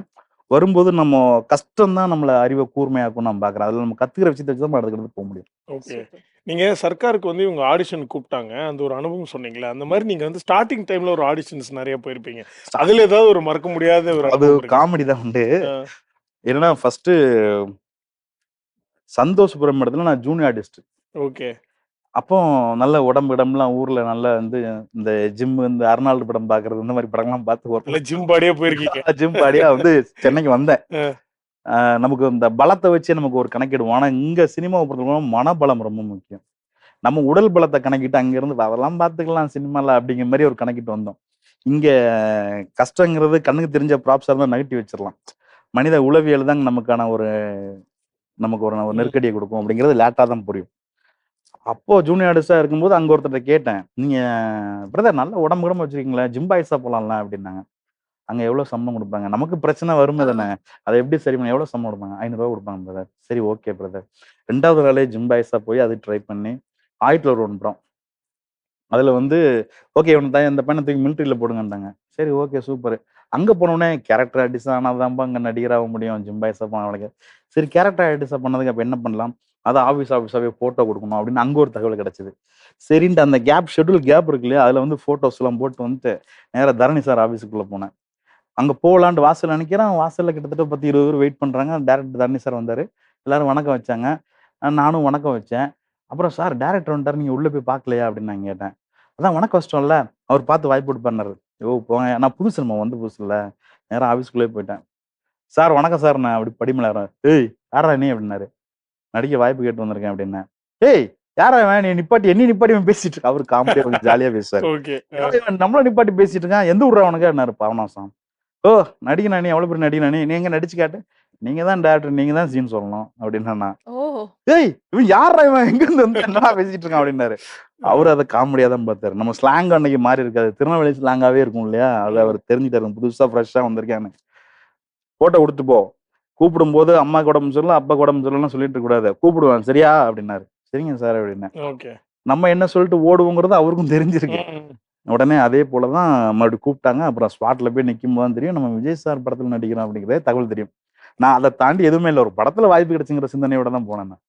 வரும்போது நம்ம கஷ்டம் தான் நம்மள அறிவை கூர்மையாக்கும் நம்ம பாக்குறோம் அதுல நம்ம கத்துக்கிற விஷயத்தை வச்சு தான் அடுத்த போக முடியும். ஓகே. சூப்பர். நீங்க சர்க்காருக்கு வந்து இவங்க ஆடிஷன் கூப்பிட்டாங்க. அந்த ஒரு அனுபவம் சொன்னீங்களே அந்த மாதிரி நீங்க வந்து ஸ்டார்டிங் டைம்ல ஒரு ஆடிஷன்ஸ் நிறைய போயிருப்பீங்க. அதுல ஏதாவது ஒரு மறக்க முடியாத ஒரு அது? காமெடி தான் உண்டு. என்னன்னா ஃபர்ஸ்ட் சந்தோஷபுரம் இடத்துல நான் ஜூனியர் ஆர்டிஸ்ட் ஓகே. அப்போ நல்ல உடம்பு இடம்லாம் ஊர்ல நல்லா வந்து இந்த ஜிம் இந்த அர்னால்டு படம் பாக்குறது இந்த மாதிரி படம்லாம் பார்த்து ஜிம் பாடியே போயிருக்கீங்க. ஜிம் பாடியா வந்து சென்னைக்கு வந்தேன். நமக்கு இந்த பலத்தை வச்சு நமக்கு ஒரு கணக்கிடுவோம். ஆனா இங்க சினிமாவை பொறுத்தவரை மனபலம் ரொம்ப முக்கியம். நம்ம உடல் பலத்தை கணக்கிட்டு அங்க இருந்து அதெல்லாம் பார்த்துக்கலாம் சினிமால அப்படிங்கிற மாதிரி ஒரு கணக்கிட்டு வந்தோம். இங்க கஷ்டங்கிறது கண்ணுக்கு தெரிஞ்ச ப்ராப்ஸா இருந்தா நெகட்டிவ் வச்சிடலாம். மனித உளவியல் தான் நமக்கான ஒரு நமக்கு ஒரு. நெருக்கடியை கொடுக்கும் அப்படிங்கிறது லேட்டா தான் புரியும். அப்போ ஜூனியர் ஆர்டிஸ்டா இருக்கும்போது அங்க ஒருத்தர்ட்ட கேட்டேன் நீங்க பிரதர் நல்ல உடம்பு உடம்பு வச்சிருக்கீங்களா ஜிம் பாய்ஸா போலாம்ல? அப்படின்னாங்க. அங்க எவ்வளவு சம்பளம் கொடுப்பாங்க? நமக்கு பிரச்சனை வரும் தானே அதை எப்படி சரி பண்ண எவ்வளவு சம்பளம் கொடுப்பாங்க? ஐநூறுரூவா கொடுப்பாங்க பிரதர் சரி ஓகே பிரதர் ரெண்டாவது நாளே ஜிம் பாய்ஸா போய் அது ட்ரை பண்ணி ஆயிரத்தி ஒரு ஒன்று படம் அதுல வந்து ஓகே இவன் தான் இந்த பையனை தூக்கி மிலிட்ரியில போடுங்கன்றாங்க சரி ஓகே சூப்பர் அங்க போனோடனே கேரக்டர் ஆர்டிஸ்ட் ஆனாதான்ப்பா அங்கே நடிகராக முடியும் ஜிம் பாய்ஸா போன சரி கேரக்டர் ஆர்டிஸ்டா பண்ணதுக்கு அப்ப என்ன பண்ணலாம்? அதை ஆஃபீஸ் ஆஃபீஸாகவே ஃபோட்டோ கொடுக்கணும் அப்படின்னு அங்கே ஒரு தகவல் கிடச்சிது. சரின்ட்டு அந்த கேப் ஷெட்யூல் கேப் இருக்கு இல்லையா? அதில் வந்து ஃபோட்டோஸ்லாம் போட்டு வந்துட்டு நேராக தரணி சார் ஆஃபீஸுக்குள்ளே போனேன். அங்கே போகலான்ட்டு வாசல் நினைக்கிறேன் வாசலில் கிட்டத்தட்ட பத்து இருபது பேர் வெயிட் பண்ணுறாங்க டேரக்டர் தரணி சார் வந்தார். எல்லாரும் வணக்கம் வச்சாங்க. நானும் வணக்கம் வச்சேன். அப்புறம் சார் டேரக்டர் வந்துட்டார். நீங்கள் உள்ளே போய் பார்க்கலையா? அப்படின்னு நான் கேட்டேன். அதான் வணக்கம் கஷ்டம்ல அவர் பார்த்து வாய்ப்பு பண்ணார் ஓ போங்க. நான் புதுசு நம்ம வந்து புதுசு நேராக நேரம் ஆஃபீஸ்க்குள்ளே போயிட்டேன். சார் வணக்கம் சார். நான் அப்படி படிமலை ஏய் யாரா நீ? அப்படின்னாரு. நடிக்க வாய்ப்பு கேட்டு வந்திருக்கேன் அப்படின்னேன் ஏய் யாரா இவன்? நீ நிப்பாட்டி என்ன நிப்பாட்டி பேசிட்டு இருக்க? அவர் காமெடியா கொஞ்சம் ஜாலியா பேசுவார். ஓகே. நம்மள நிப்பாட்டி பேசிட்டு இருக்கான். எந்த ஊர்ரா உனக்கு? என்னாரு பாவனாசம் ஓ நடிகை நீ? எவ்வளவு பேர் நடிகை நீ? நீங்க நடிச்சு காட்டு? நீங்க தான் டேரக்டர் நீங்க தான் சீன் சொல்லணும் அப்படின்னா ஏய் இவன் யாரா இவன்? எங்க இருந்து வந்து என்னடா பேசிட்டு இருக்கான் அப்படின்னாரு. அவர் அதை காமெடியா தான் பார்த்தாரு. நம்ம ஸ்லாங் அன்னைக்கு மாறி இருக்காது. திருநெல்வேலி ஸ்லாங்காவே இருக்கும் இல்லையா? அதை அவர் தெரிஞ்சுட்டாரு. புதுசா ஃப்ரெஷ்ஷா வந்திருக்கான்னு. போட்டோ கொடுத்து போ. கூப்பிடும் போது அம்மா உடம்பு சொல்லலாம் அப்பா உடம்பு சொல்லலாம் சொல்லிட்டு கூடாது. கூப்பிடுவான் சரியா? அப்படின்னாரு. சரிங்க சார் அப்படின்னேன். ஓகே. நம்ம என்ன சொல்லிட்டு ஓடுவோங்கிறது அவருக்கும் தெரிஞ்சிருக்கு. உடனே அதே போல தான் மறுபடியும் கூப்பிட்டாங்க. அப்புறம் ஸ்பாட்ல போய் நிற்கும் போது தெரியும் நம்ம விஜய் சார் படத்துல நடிக்கிறோம் அப்படிங்கிறதே தகவல் தெரியும். நான் அதை தாண்டி எதுவுமே இல்லை. ஒரு படத்துல வாய்ப்பு கிடைச்சுங்கிற சிந்தனையோட தான் போனேன் நான்.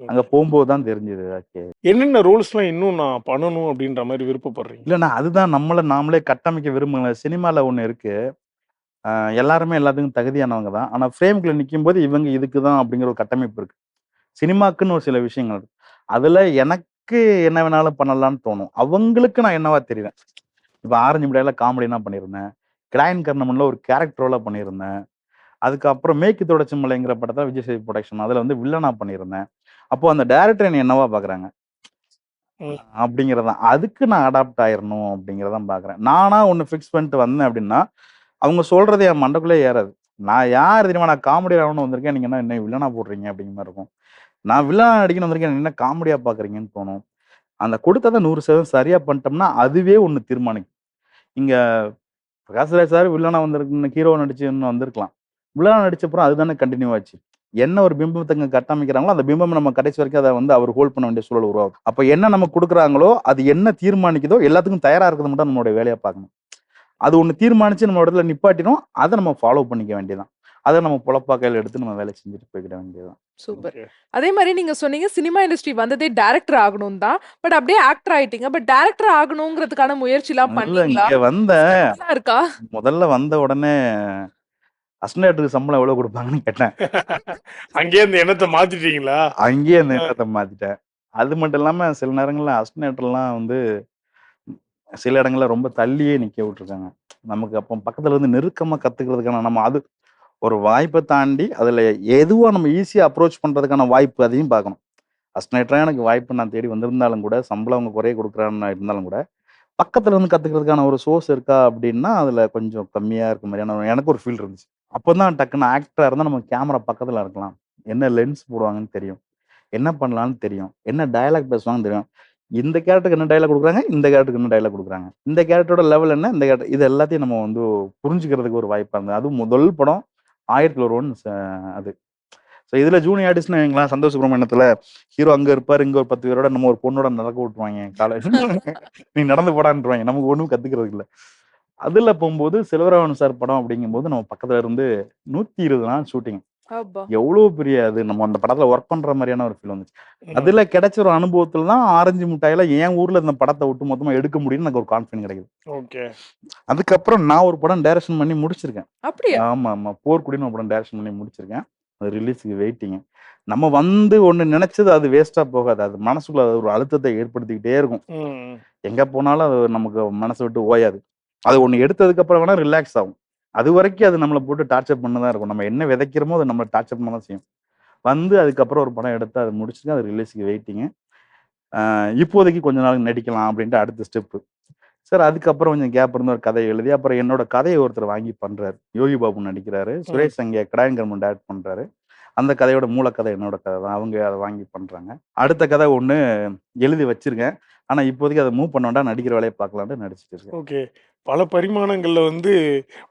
அங்க போகும்போது தான் தெரிஞ்சது. ஓகே. என்னென்ன ரோல்ஸ்லாம் இன்னும் நான் பண்ணணும் அப்படின்ற மாதிரி விருப்பப்படுறீங்க? இல்லைண்ணா அதுதான் நம்மளை நாமளே கட்டமைக்க விரும்புங்கள சினிமால ஒண்ணு இருக்கு. எல்லாருமே எல்லாத்துக்கும் தகுதியானவங்க தான். ஆனா ஃப்ரேம்குள்ள நிற்கும் போது இவங்க இதுக்கு தான் அப்படிங்கிற ஒரு கட்டமைப்பு இருக்கு. சினிமாக்குன்னு ஒரு சில விஷயங்கள் இருக்கு. அதுல எனக்கு என்ன வேணாலும் பண்ணலாம்னு தோணும். அவங்களுக்கு நான் என்னவா தெரியுறேன் இப்ப ஆரஞ்சு முடியால காமெடினா பண்ணியிருந்தேன். கிராயன் கர்ணமன்ல ஒரு கேரக்டர் ரோலா பண்ணியிருந்தேன். அதுக்கப்புறம் மேற்கு தொடர்ச்சி மலைங்கிற படத்துல விஜய் சேது ப்ரொடக்ஷன் அதுல வந்து வில்லனா பண்ணியிருந்தேன். அப்போ அந்த டேரக்டர் என்ன என்னவா பாக்குறாங்க? ம். அப்படிங்கிறதான். அதுக்கு நான் அடாப்ட் ஆயிரணும் அப்படிங்கிறதான் பாக்குறேன். நானா ஒன்னு ஃபிக்ஸ் பண்ணிட்டு வந்தேன் அப்படின்னா அவங்க சொல்றது என் மண்டக்குள்ளே ஏறாது. நான் யார் தெரியுமா? நான் காமெடி ஆகணும்னு வந்திருக்கேன். நீங்க என்ன என்ன வில்லனா போடுறீங்க? அப்படிங்கிற மாதிரி இருக்கும். நான் வில்லனா நடிக்கணும் வந்திருக்கேன். என்ன காமெடியா பாக்குறீங்கன்னு தோணும். அந்த கொடுத்ததை நூறு சதவீதம் சரியா பண்ணிட்டோம்னா அதுவே ஒன்று தீர்மானிக்கும். இங்க பிரகாஷ்ராஜ் சார் வில்லனா வந்திருக்கு ஹீரோ நடிச்சு இன்னும் வந்திருக்கலாம். வில்லனா நடிச்சப்புறம் அதுதானே கண்டினியூ ஆச்சு. என்ன ஒரு பிம்பத்தங்க கட்டமைக்கிறாங்களோ அந்த பிம்பம் நம்ம கடைசி வரைக்கும் அதை வந்து அவர் ஹோல்ட் பண்ண வேண்டிய சூழல் உருவாகும். அப்போ என்ன நம்ம கொடுக்குறாங்களோ அது என்ன தீர்மானிக்குதோ எல்லாத்துக்கும் தயாராக இருக்கிறது மட்டும் நம்மளுடைய வேலையை பார்க்கணும். அது ஒண்ணு தீர்மானிச்சு நம்ம இடத்துல நிப்பாட்டிடும் அதை நம்ம ஃபாலோ பண்ணிக்க வேண்டியதான் அதை நம்ம பொழப்பா கையில எடுத்து நம்ம வேலை செஞ்சுட்டு போய்க்கிட வேண்டியதுதான். சூப்பர். அதே மாதிரி நீங்க சொன்னீங்க சினிமா இண்டஸ்ட்ரி வந்ததே டைரக்டர் ஆகணும் தான் பட் அப்படியே ஆக்டர் ஆயிட்டீங்க பட் டைரக்டர் ஆகணுங்கிறதுக்கான முயற்சி எல்லாம் இங்க வந்த நல்லா இருக்கா? முதல்ல வந்த உடனே அஸ்னேட்டருக்கு சம்பளம் எவ்வளவு கொடுப்பாங்கன்னு கேட்டேன். அங்கேயே இந்த எண்ணத்தை மாத்திட்டீங்களா? அங்கேயே அந்த நேரத்தை மாத்திட்டேன். அது மட்டும் இல்லாம சில நேரங்கள்ல அஸ்னேட்டர்லாம் வந்து சில இடங்கள்ல ரொம்ப தள்ளியே நிக்க விட்டுருக்காங்க. நமக்கு அப்போ பக்கத்துல இருந்து நெருக்கமா கத்துக்கிறதுக்கான நம்ம அது ஒரு வாய்ப்பை தாண்டி அதுல எதுவா நம்ம ஈஸியா அப்ரோச் பண்றதுக்கான வாய்ப்பு அதையும் பார்க்கணும். அஸ்னேட்டராக எனக்கு வாய்ப்பு நான் தேடி வந்திருந்தாலும் கூட சம்பளம் அவங்க குறைய கொடுக்குறான்னு இருந்தாலும் கூட பக்கத்துல இருந்து கத்துக்கிறதுக்கான ஒரு சோர்ஸ் இருக்கா அப்படின்னா அதுல கொஞ்சம் கம்மியா இருக்க மாதிரியான எனக்கு ஒரு ஃபீல் இருந்துச்சு. அப்பதான் டக்குன்னு ஆக்டரா இருந்தால் நம்ம கேமரா பக்கத்துல இருக்கலாம். என்ன லென்ஸ் போடுவாங்கன்னு தெரியும். என்ன பண்ணலான்னு தெரியும். என்ன டயலாக் பேசுவாங்கன்னு தெரியும். இந்த கேரக்டருக்கு என்ன டைலாக் கொடுக்குறாங்க? இந்த கேரக்டருக்கு என்ன டைலாக் கொடுக்குறாங்க? இந்த கேரக்டரோட லெவல் என்ன? இந்த கேரக்டர் இது எல்லாத்தையும் நம்ம வந்து புரிஞ்சுக்கிறதுக்கு ஒரு வாய்ப்பாக இருந்தது. அதுவும் முதல் படம் ஆயிரத்தி ஒரு ஒன் அது. ஸோ இதில் ஜூனியர் ஆர்டிஸ்ட்னு வைங்களேன் சந்தோஷ் சுப்ரமணியத்தில் ஹீரோ அங்கே இருப்பார் இங்கே ஒரு பத்து பேரோட நம்ம ஒரு பொண்ணோட நடக்க விட்டுருவாங்க காலேஜ் நீ நடந்து போடான்ட்டுருவாங்க நமக்கு ஒன்றும் கற்றுக்கிறது இல்லை. அதில் போகும்போது செல்வராவன் சார் படம் அப்படிங்கும்போது நம்ம பக்கத்தில் இருந்து நூற்றி இருபது நாள் ஷூட்டிங் அப்பா. எவ்வளோ பெரிய அது? நம்ம அந்த படத்தில் ஒர்க் பண்ணுற மாதிரியான ஒரு ஃபீல் வந்துச்சு. அதுல கிடைச்ச ஒரு அனுபவத்துல தான் ஆரஞ்சு மிட்டாயில என் ஊர்ல இந்த படத்தை விட்டு மொத்தமா எடுக்க முடியும்னு எனக்கு ஒரு கான்ஃபிடன்ட் கிடைக்குது. ஓகே. அதுக்கப்புறம் நான் ஒரு படம் டைரக்ஷன் பண்ணி முடிச்சிருக்கேன். அப்படியா? ஆமா ஆமா போர்க்குடின்னு ஒரு படம் டைரக்ஷன் பண்ணி முடிச்சிருக்கேன். அது ரிலீஸுக்கு வெயிட்டிங்க நம்ம வந்து ஒண்ணு நினைச்சது அது வேஸ்டா போகாது. அது மனசுக்குள்ள ஒரு அழுத்தத்தை ஏற்படுத்திக்கிட்டே இருக்கும். எங்க போனாலும் அது நமக்கு மனசை விட்டு ஓயாது. அது ஒண்ணு எடுத்ததுக்கு அப்புறம் வேணா ரிலாக்ஸ் ஆகும். அது வரைக்கும் அது நம்மளை போட்டு டார்ச்சர் பண்ண தான் இருக்கும். நம்ம என்ன விதைக்கிறோமோ அது நம்மளை டார்ச்சர் பண்ண தான் செய்யும். வந்து அதுக்கப்புறம் ஒரு படம் எடுத்து அது முடிச்சுட்டு அது ரிலீஸுக்கு வெயிட்டிங்க இப்போதைக்கு கொஞ்ச நாள் நடிக்கலாம் அப்படின்ட்டு அடுத்த ஸ்டெப்பு சார் அதுக்கப்புறம் கொஞ்சம் கேப் இருந்து ஒரு கதை எழுதி அப்புறம் என்னோட கதையை ஒருத்தர் வாங்கி பண்றாரு. யோகி பாபு நடிக்கிறாரு. சுரேஷ் அங்கே கடாயங்கர்மன் டேரக்ட் பண்றாரு. அந்த கதையோட மூலக்கதை என்னோட கதை தான். அவங்க அதை வாங்கி பண்றாங்க. அடுத்த கதை ஒன்று எழுதி வச்சிருக்கேன். ஆனா இப்போதைக்கு அதை மூவ் பண்ண வேண்டாம் நடிக்கிற வேலையை பார்க்கலான்ட்டு நடிச்சிட்டு இருக்கேன். ஓகே. பல பரிமாணங்கள்ல வந்து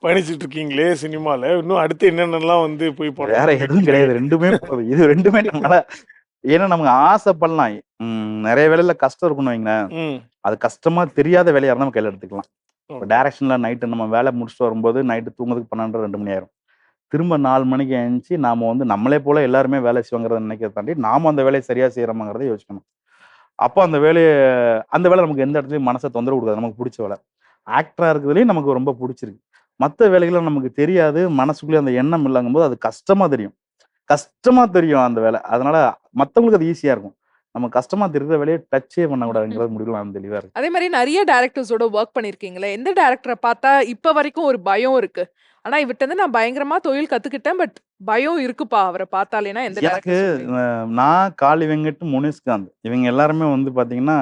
பயணிச்சுட்டு இருக்கீங்களே சினிமால. இன்னும் அடுத்து என்னென்னலாம் வந்து போய் போட வேற எதுவும் கிடையாது. ரெண்டுமே. இது ரெண்டுமே நம்மளால ஏன்னா நமக்கு ஆசைப்படலாம். நிறைய வேலையில கஷ்டம் இருக்கும்னு வைங்களேன். அது கஷ்டமா தெரியாத வேலையா இருந்தா நம்ம கையில எடுத்துக்கலாம். இப்போ. டைரக்ஷன்ல நைட்டு நம்ம வேலை முடிச்சுட்டு வரும்போது நைட்டு தூங்குறதுக்கு பன்னெண்டு ரெண்டு மணி ஆயிரும். திரும்ப நாலு மணிக்கு எழுந்துச்சு நாம வந்து நம்மளே போல எல்லாருமே வேலை செய்வாங்கிறத நினைக்கிறத தாண்டி நாம அந்த வேலையை சரியா செய்யறோமாங்கிறத யோசிக்கணும். அப்போ அந்த வேலையை அந்த வேலை நமக்கு எந்த இடத்துலயும் மனசை தொந்தரவு கொடுக்காது. நமக்கு பிடிச்ச வேலை. ஆக்டரா இருக்கிறதுலயும் நமக்கு ரொம்ப பிடிச்சிருக்கு. மற்ற வேலைகளும் நமக்கு தெரியாது. மனசுக்குள்ளே அந்த எண்ணம் இல்லைங்கும் போது அது கஷ்டமா தெரியும். கஷ்டமா தெரியும் அந்த வேலை. அதனால மற்றவங்களுக்கு அது ஈஸியா இருக்கும். நம்ம கஷ்டமா தெரியுற வேலையை டச்சே பண்ணக்கூடாதுங்கிறது முடிவில் நான் தெளிவா இருக்கு அதே மாதிரி நிறைய டேரக்டர்ஸோட ஒர்க் பண்ணிருக்கீங்களே எந்த டேரக்டரை பார்த்தா இப்ப வரைக்கும் ஒரு பயம் இருக்கு? ஆனா இருந்து நான் பயங்கரமா தொழில் கத்துக்கிட்டேன். பட் பயம் இருக்குப்பா அவரை பார்த்தாலேனா எந்த எனக்கு நான் காளி வெங்கட் முனிஸ்காந்த் இவங்க எல்லாருமே வந்து பாத்தீங்கன்னா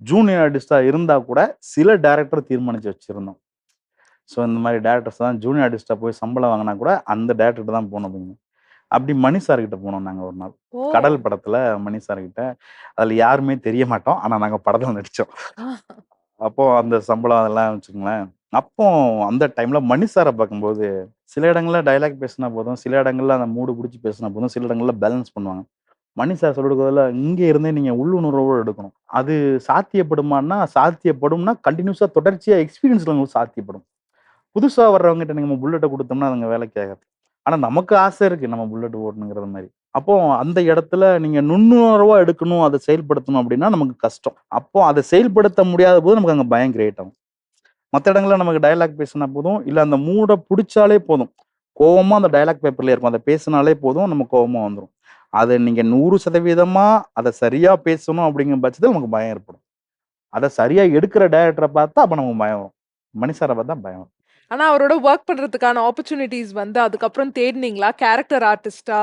ஜூனியர் ஆர்டிஸ்டா இருந்தா கூட சில டேரக்டர் தீர்மானிச்சு வச்சிருந்தோம். ஸோ இந்த மாதிரி டேரக்டர்ஸ் தான் ஜூனியர் ஆர்டிஸ்டா போய் சம்பளம் வாங்கினா கூட அந்த டேரக்டர் தான் போகணும் அப்படிங்க அப்படி மணி சார் கிட்ட போனோம் நாங்க ஒரு நாள். கடல் படத்துல மணி சார் கிட்ட. அதுல யாருமே தெரிய மாட்டோம். ஆனா நாங்க படத்துல நடிச்சோம். அப்போ அந்த சம்பளம் அதெல்லாம் வச்சுக்கோங்களேன். அப்போ அந்த டைம்ல மணி சாரை பார்க்கும்போது சில இடங்கள்ல டைலாக் பேசினா போதும் சில இடங்கள்ல அந்த மூடு பிடிச்சி பேசினா போதும் சில இடங்கள்ல பேலன்ஸ் பண்ணுவாங்க. மணி சார் சொல்லிருக்கிறதுல இங்க இருந்தே நீங்க உள்ளுணர்வோடு எடுக்கணும். அது சாத்தியப்படுமான்னா சாத்தியப்படும்னா கண்டினியூஸா தொடர்ச்சியா எக்ஸ்பீரியன்ஸ்ல உங்களுக்கு சாத்தியப்படும். புதுசா வர்றவங்ககிட்ட நம்ம புல்லட்டை கொடுத்தோம்னா அதுங்க வேலை கேட்காது ஆனா நமக்கு ஆசை இருக்கு நம்ம புல்லட் ஓட்டணுங்கிறது மாதிரி. அப்போ அந்த இடத்துல நீங்க நுண்ணுணர்வா எடுக்கணும் அதை செயல்படுத்தணும் அப்படின்னா நமக்கு கஷ்டம். அப்போ அதை செயல்படுத்த முடியாத போது நமக்கு அங்கே பயம் கிரியேட் ஆகும். மற்ற இடங்கள்ல நமக்கு டயலாக் பேசினா போதும். இல்ல அந்த மூடை பிடிச்சாலே போதும். கோவமா அந்த டயலாக் பேப்பர்ல இருக்கும். அதை பேசினாலே போதும். நம்ம கோவமா வந்துடும் அதை நீங்க நூறு சதவீதமா அதை சரியா பேசணும் அப்படிங்கிற பட்சத்தில் நமக்கு பயம் ஏற்படும். அதை சரியா எடுக்கிற டைரக்டரை பார்த்தா அப்ப நமக்கு பயம் வரும். மனுஷரை பார்த்தா பயம் வரும். ஆனா அவரோட ஒர்க் பண்றதுக்கான ஆப்பர்ச்சுனிட்டிஸ் வந்து அதுக்கப்புறம் தேடினீங்களா? கேரக்டர் ஆர்டிஸ்டா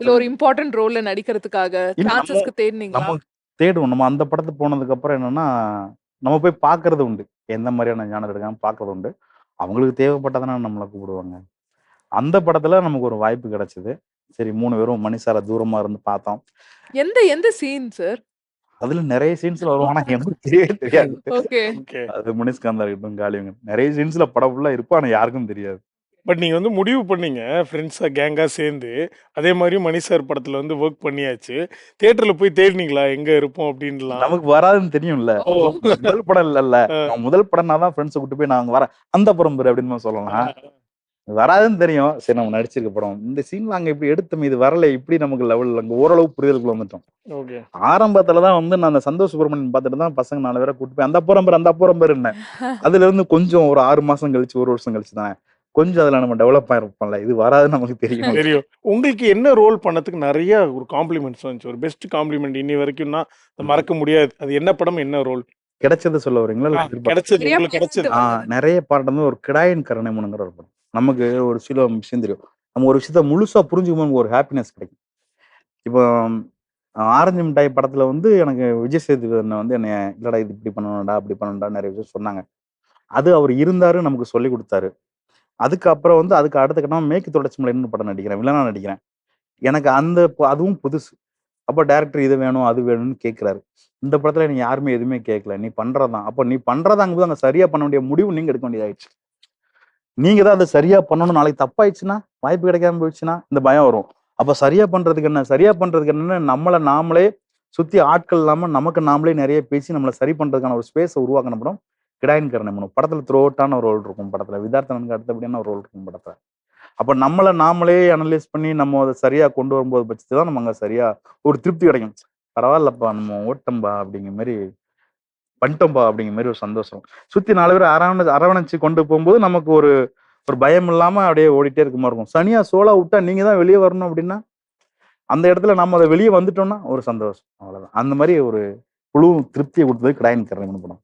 இல்ல ஒரு இம்பார்ட்டன்ட் ரோல்ல நடிக்கிறதுக்காக சான்சஸ்க்கு தேடினீங்களா? தேடுவோம். நம்ம அந்த படத்துக்கு போனதுக்கு அப்புறம் என்னன்னா நம்ம போய் பார்க்கறது உண்டு. எந்த மாதிரியான ஞானம் இருக்கான்னு பார்க்கறது உண்டு. அவங்களுக்கு தேவைப்பட்டதானே நம்மளை கூப்பிடுவாங்க. அந்த படத்துல நமக்கு ஒரு வாய்ப்பு கிடைச்சது. சரி மூணு பேரும் மணிசார தூரமா இருந்து பார்த்தோம். எந்த எந்த சீன் சார் அதுல நிறைய சீன்ஸ்ல வருவாங்க ஆனா எனக்கு தெரியவே தெரியாது அது முனிஸ்காந்தா இருக்கட்டும் காளிவங்க நிறைய சீன்ஸ்ல படம் ஃபுல்லா இருப்பா ஆனா யாருக்கும் தெரியாது. பட் நீங்க வந்து முடிவு பண்ணீங்க. ஃப்ரெண்ட்ஸா கேங்கா சேர்ந்து. அதே மாதிரி மணி சார் படத்துல வந்து ஒர்க் பண்ணியாச்சு. தியேட்டர்ல போய் தேடினீங்களா? எங்க இருப்போம் அப்படின்லாம்? நமக்கு வராதுன்னு தெரியும்ல. முதல் படம் இல்லல்ல. முதல் படம்னா தான் ஃப்ரெண்ட்ஸை கூட்டு போய் நான் அங்க வரேன் அந்த படம் பேரு அப்படின்னு சொல்லலாம். வராதுன்னு தெரியும். சரி நம்ம நடிச்சிருக்க படம். இந்த சீன்ல அங்க இப்படி எடுத்தோம் இது வரல? இப்படி நமக்கு லெவல் அங்க ஓரளவு புரிதலுக்குள்ள வந்துட்டோம். ஓகே. ஆரம்பத்துல தான் வந்து நான் அந்த சந்தோஷ் சுப்பிரமணியன் பார்த்துட்டு தான் பசங்க நாலு பேரை கூட்டு போய் அந்த புறம் பேர் அந்த புறம் பேர் என்ன அதுல இருந்து கொஞ்சம் ஒரு ஆறு மாசம் கழிச்சு ஒரு வருஷம் கழிச்சு தான் கொஞ்சம் அதுல நம்ம டெவலப் ஆயிருப்போம்ல. இது வராதுன்னு நமக்கு தெரியும். தெரியும். உங்களுக்கு என்ன ரோல் பண்ணதுக்கு நிறைய ஒரு காம்ப்ளிமெண்ட்ஸ் வந்துச்சு. ஒரு பெஸ்ட் காம்ப்ளிமெண்ட் இன்னி வரைக்கும்னா அது மறக்க முடியாது. அது என்ன படம் என்ன ரோல் கிடைச்சது சொல்ல வரீங்களா? கிடைச்சது. கிடைச்சது. நிறைய பாட்டு வந்து ஒரு கிடாயின் கருணைமுனுங்கிற ஒரு படம். நமக்கு ஒரு சில விஷயம் தெரியும். நம்ம ஒரு விஷயத்த முழுசா புரிஞ்சுக்கும் நமக்கு ஒரு ஹாப்பினஸ் கிடைக்கும். இப்போ ஆரஞ்சு மிட்டாய் படத்துல வந்து எனக்கு விஜய் சேதுபதி அண்ணன் வந்து என்னை இல்லடா இது இப்படி பண்ணணும்டா அப்படி பண்ணணும்டா நிறைய விஷயம் சொன்னாங்க. அது அவர் இருந்தாரு நமக்கு சொல்லி கொடுத்தாரு. அதுக்கப்புறம் வந்து அதுக்கு அடுத்த கட்டமாக மேற்கு தொடர்ச்சி மலைன்னு படம் நடிக்கிறேன் வில்லனா நடிக்கிறேன். எனக்கு அந்த அதுவும் புதுசு. அப்போ டேரக்டர் இது வேணும் அது வேணும்னு கேட்குறாரு இந்த படத்தில் நீ யாருமே எதுவுமே கேட்கல நீ பண்ணுறதான் அப்போ நீ பண்ணுறதாங்கும்போது அங்கே சரியாக பண்ண வேண்டிய முடிவு நீங்க எடுக்க வேண்டியதாயிடுச்சு. நீங்க தான் அதை சரியா பண்ணணும். நாளைக்கு தப்பாயிடுச்சுன்னா வாய்ப்பு கிடைக்காம போயிடுச்சுன்னா இந்த பயம் வரும். அப்போ சரியா பண்ணுறதுக்கு என்ன சரியாக பண்ணுறதுக்கு என்னன்னு நம்மளை நாமளே சுற்றி ஆட்கள் இல்லாமல் நமக்கு நாமளே நிறைய பேசி நம்மளை சரி பண்ணுறதுக்கான ஒரு ஸ்பேஸை உருவாக்கின படம் கிடாயின் கரணம் படத்துல த்ரோட்டான ஒரு ரோல் இருக்கும் படத்துல. விதார்த்தனனுக்கு அடுத்தபடியான ஒரு ரோல் இருக்கும் படத்துல. அப்ப நம்மளை நாமளே அனலைஸ் பண்ணி நம்ம அதை சரியா கொண்டு வரும்போது பட்சத்து தான் நம்ம அங்க சரியா ஒரு திருப்தி கிடைக்கும். பரவாயில்லப்பா நம்ம ஓட்டம்பா அப்படிங்கிற மாதிரி பண்ணிட்டோம்பா அப்படிங்கிற மாதிரி ஒரு சந்தோஷம். சுத்தி நாலு பேர் அரவணை அரவணைச்சு கொண்டு போகும்போது நமக்கு ஒரு ஒரு பயம் இல்லாம அப்படியே ஓடிட்டே இருக்க மாதிரி இருக்கும். சனியா சோலா விட்டா நீங்க தான் வெளியே வரணும் அப்படின்னா அந்த இடத்துல நம்ம அதை வெளியே வந்துட்டோம்னா ஒரு சந்தோஷம். அவ்வளவுதான். அந்த மாதிரி ஒரு குழு திருப்தியை கொடுத்தது கிடாயின் கரணம் படம்.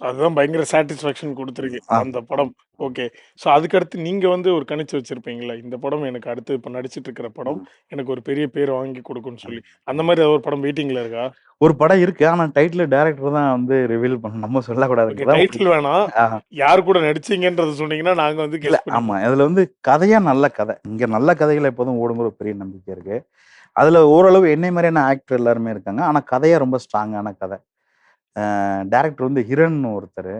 அதுதான் பயங்கர சாட்டிஸ்ஃபேக்ஷன் கொடுத்துருக்கு. அந்த படம். ஓகே ஸோ அதுக்கடுத்து நீங்க வந்து ஒரு கணிச்சு வச்சிருப்பீங்களா? இந்த படம் எனக்கு அடுத்து இப்போ நடிச்சிட்டு இருக்கிற படம் எனக்கு ஒரு பெரிய பேர் வாங்கி கொடுக்கும்னு சொல்லி. அந்த மாதிரி ஏதாவது ஒரு படம் வெயிட்டிங்ல இருக்கா? ஒரு படம் இருக்கு. ஆனா டைட்டில் டைரக்டர் தான் வந்து ரிவீல் பண்ண நம்ம சொல்லக்கூடாது. டைட்டில் வேணாம். யார் கூட நடிச்சீங்கன்றத சொன்னீங்கன்னா நாங்க வந்து இல்ல guess ஆமா. அதுல வந்து கதையா நல்ல கதை. இங்க நல்ல கதைகள் எப்போதும் ஓடுங்கிற ஒரு பெரிய நம்பிக்கை இருக்கு. அதுல ஓரளவு என்னை மாதிரியான ஆக்டர் எல்லாருமே இருக்காங்க. ஆனா கதையா ரொம்ப ஸ்ட்ராங்கான கதை. டேரக்டர் வந்து ஹிரன் ஒருத்தர்.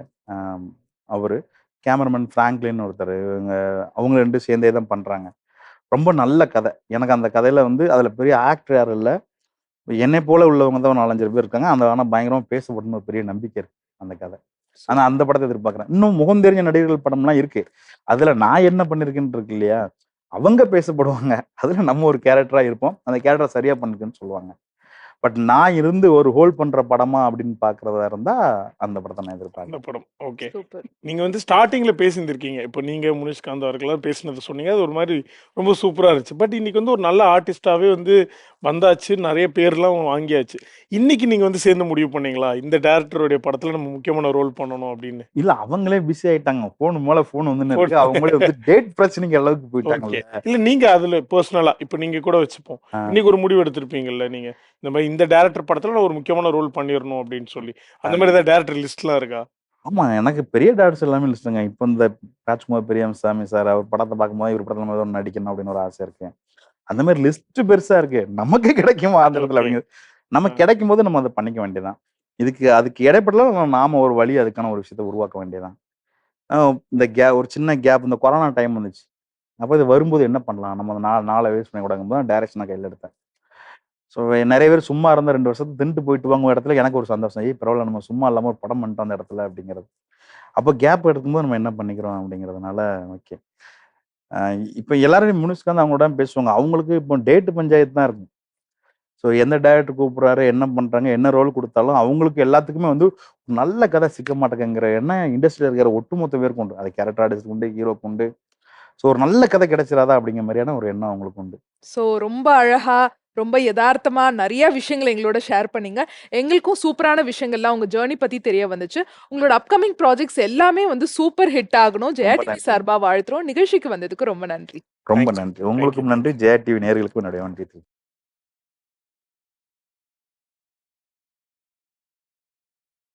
அவரு. கேமராமேன் ஃப்ராங்க்லின் ஒருத்தர். இவங்க அவங்க ரெண்டு சேர்ந்தே தான் பண்றாங்க. ரொம்ப நல்ல கதை. எனக்கு அந்த கதையில வந்து அதுல பெரிய ஆக்டர் யாரும் இல்லை. என்னை போல உள்ளவங்க தான் நாலஞ்சு பேர் இருக்காங்க. அந்த ஆனால் பயங்கரமா பேசப்படணும் ஒரு பெரிய நம்பிக்கை இருக்கு அந்த கதை. ஆனா அந்த படத்தை எதிர்பார்க்கறேன். இன்னும் முகம் தெரிஞ்ச நடிகர்கள் படம்லாம் இருக்கு. அதுல நான் என்ன பண்ணிருக்கேன்னு இருக்கு இல்லையா? அவங்க பேசப்படுவாங்க. அதுல நம்ம ஒரு கேரக்டரா இருப்போம். அந்த கேரக்டர் சரியா பண்ணிருக்குன்னு சொல்லுவாங்க. பட் நான் இருந்து ஒரு ஹோல்ட் பண்ற படமா அப்படின்னு பாக்குறதா இருந்தா அந்த படத்தை நான் எதிர்பார்க்கறேன் அந்த படம். ஓகே. சூப்பர். நீங்க வந்து ஸ்டார்டிங்ல பேசியிருந்திருக்கீங்க. இப்போ நீங்க முனிஷ்காந்த் அவர்களாம் பேசினது சொன்னீங்க. அது ஒரு மாதிரி ரொம்ப சூப்பரா இருந்துச்சு. பட் இன்னைக்கு வந்து ஒரு நல்ல ஆர்டிஸ்டாவே வந்து வந்தாச்சு. நிறைய பேர்லாம் வாங்கியாச்சு. இன்னைக்கு நீங்க வந்து சேர்ந்து முடிவு பண்ணீங்களா? இந்த டேரக்டருடைய படத்துல நம்ம முக்கியமான ரோல் பண்ணணும் அப்படின்னு. இல்ல அவங்களே பிஸி ஆயிட்டாங்க. போன் மேல போன் வந்து அவங்களே வந்து டேட் பிரச்சனைக்கு அளவுக்கு ஓகே. போயிட்டாங்கல்ல இல்ல நீங்க அதுல பர்சனலா இப்போ நீங்க கூட வச்சுப்போம். இன்னைக்கு ஒரு முடிவு எடுத்திருப்பீங்கல்ல நீங்க. இந்த மாதிரி இந்த டேரக்டர் படத்துல நான் ஒரு முக்கியமான ரோல் பண்ணிடணும் அப்படின்னு சொல்லி. அந்த மாதிரி ஏதாவது டேரக்டர் லிஸ்ட்லாம் இருக்கா? ஆமா எனக்கு பெரிய டேரக்டர்ஸ் எல்லாமே லிஸ்ட்டுங்க இப்போ இந்த ராஜ்குமார் பெரியசாமி சார் அவர் படத்தை பார்க்கும்போது இவர் படத்துல நம்ம ஒண்ணு நடிக்கணும் அப்படின்னு ஒரு ஆசை இருக்கு. அந்த மாதிரி லிஸ்ட் பெருசா இருக்கு. நமக்கு கிடைக்குமா அந்த இடத்துல. அப்படிங்கிறது. நம்ம. கிடைக்கும் போது நம்ம அதை பண்ணிக்க வேண்டியதான் இதுக்கு அதுக்கு இடைப்படல நாம ஒரு வழி அதுக்கான ஒரு விஷயத்தை உருவாக்க வேண்டியதான் இந்த கே ஒரு சின்ன கேப் இந்த கொரோனா டைம் வந்துச்சு. அப்போ இது வரும்போது என்ன பண்ணலாம்? நம்ம நாலு நாளை வேஸ்ட் பண்ணி கூடாங்க தான் டைரக்ஷனை கையில் எடுத்தேன். ஸோ நிறைய பேர் சும்மா இருந்த ரெண்டு வருஷத்துக்கு தின்ட்டு போயிட்டு வாங்க இடத்துல எனக்கு ஒரு சந்தோஷம். ஏய் பரவாயில்ல நம்ம சும்மா இல்லாமல் ஒரு படம் பண்ணிட்டோம் அந்த இடத்துல அப்படிங்கிறது. அப்போ கேப் எடுக்கும்போது நம்ம என்ன பண்ணிக்கிறோம் அப்படிங்கிறதுனால ஓகே. இப்போ எல்லாரும் முனிஸ்காந்து அவங்களோட பேசுவாங்க. அவங்களுக்கு இப்போ டேட்டு பஞ்சாயத்து தான் இருக்கும் ஸோ எந்த டேரக்டர் கூப்பிட்றாரு என்ன பண்ணுறாங்க என்ன ரோல் கொடுத்தாலும் அவங்களுக்கு எல்லாத்துக்குமே வந்து ஒரு நல்ல கதை சிக்க மாட்டேங்கிற எண்ணம் இண்டஸ்ட்ரியில் இருக்கிற ஒட்டுமொத்த பேருக்கு உண்டு. அது கேரக்டர் ஆர்டிஸ்ட் உண்டு ஹீரோக்கு உண்டு. ஸோ ஒரு நல்ல கதை கிடைச்சிடாதா அப்படிங்கிற மாதிரியான ஒரு எண்ணம் அவங்களுக்கு உண்டு. ஸோ ரொம்ப அழகா ரொம்ப யதார்த்தமா நிறைய விஷயங்களை எங்களோட ஷேர் பண்ணீங்க. எங்களுக்கும் சூப்பரான விஷயங்கள்லாம் உங்க ஜேர்னி பத்தி தெரிய வந்துச்சு. உங்களோட அப்கமிங் ப்ராஜெக்ட்ஸ் எல்லாமே வந்து சூப்பர் ஹிட் ஆகணும். ஜெயா டிவி நன்றி. சார்பா வாழ்த்துறோம். நிகழ்ச்சிக்கு வந்ததுக்கு ரொம்ப நன்றி. ரொம்ப. நன்றி. உங்களுக்கும் நன்றி. ஜெயா டிவி நேர்களுக்கும் என்னுடைய நன்றி.